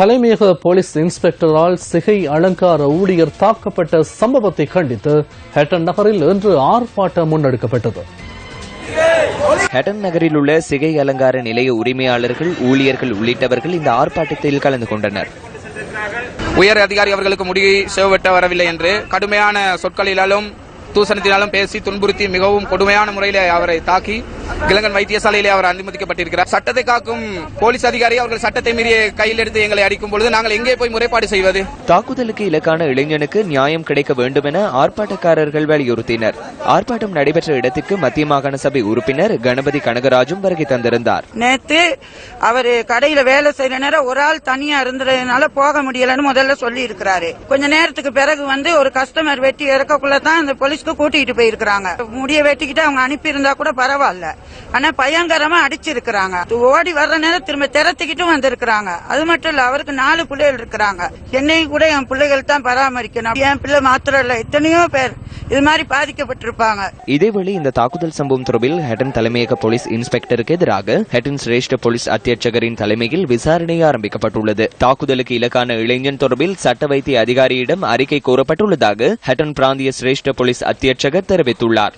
தலைமையக போலீஸ் இன்ஸ்பெக்டரால் சிகை அலங்கார ஊழியர் தாக்கப்பட்ட சம்பவத்தை கண்டித்து ஹெட்டன் நகரில் இன்று ஆர்ப்பாட்டம் முன்னெடுக்கப்பட்டது. ஹட்டன் நகரில் உள்ள சிகை அலங்கார நிலைய உரிமையாளர்கள் ஊழியர்கள் உள்ளிட்டவர்கள் இந்த ஆர்ப்பாட்டத்தில் கலந்து கொண்டனர். உயர் அதிகாரி அவர்களுக்கு முடிவை செவவெட்ட வரவில்லை என்று கடுமையான சொற்களிலாலும் தூசணத்தினாலும் பேசி துன்புறுத்தி மிகவும் கொடுமையான முறையில் அவரை தாக்கி இளங்கன் வைத்தியசாலையிலே அவர் அனுமதிக்கப்பட்டிருக்கிறார். சட்டத்தை காக்கும் போலீஸ் அதிகாரி அவர்கள் சட்டத்தை மீறிய கையில் எடுத்து எங்களை அடிக்கும் பொழுது நாங்கள் எங்கே போய் முறைப்பாடு செய்வது? தாக்குதலுக்கு இலக்கான இளைஞனுக்கு நியாயம் கிடைக்க வேண்டும் என ஆர்ப்பாட்டக்காரர்கள் வலியுறுத்தினர். ஆர்ப்பாட்டம் நடைபெற்ற இடத்திற்கு மத்திய மாகாண சபை உறுப்பினர் கணபதி கனகராஜும் வருகை தந்திருந்தார். நேத்து அவரு கடையில வேலை செய்யற நேரம் ஒரு ஆள் தனியா இருந்ததுனால போக முடியலன்னு முதல்ல சொல்லி இருக்கிறாரு கொஞ்ச நேரத்துக்கு பிறகு வந்து ஒரு கஸ்டமர் வெட்டி இறக்கக்குள்ள தான் அந்த போலீஸ்க்கு கூட்டிட்டு போயிருக்கிறாங்க. முடிய வெட்டிக்கிட்டு அவங்க அனுப்பியிருந்தா கூட பரவாயில்ல. ஆனா பயங்கரமா அடிச்சிருக்கிறாங்க. ஓடி வர்ற நேரம் திரும்ப திறத்துக்கிட்டும் வந்திருக்கிறாங்க. அது மட்டும் இல்ல அவருக்கு நாலு பிள்ளைகள் இருக்கிறாங்க. என்னையும் கூட என் பிள்ளைகள் தான் பராமரிக்கணும். என் பிள்ளை மாத்திரம் இல்ல. எத்தனையோ பேர் இது மாதிரி பாதிக்கப்பட்டிருப்பாங்க. இதேவேளை இந்த தாக்குதல் சம்பவம் தொடர்பில் ஹெட்டன் தலைமையக போலீஸ் இன்ஸ்பெக்டருக்கு எதிராக ஹெட்டன் சிரேஷ்ட போலீஸ் அத்தியட்சகரின் தலைமையில் விசாரணை ஆரம்பிக்கப்பட்டுள்ளது. தாக்குதலுக்கு இலக்கான இளைஞன் தொடர்பில் சட்ட வைத்திய அதிகாரியிடம் அறிக்கை கோரப்பட்டுள்ளதாக ஹெட்டன் பிராந்திய சிரேஷ்ட போலீஸ் அத்தியட்சகர் தெரிவித்துள்ளார்.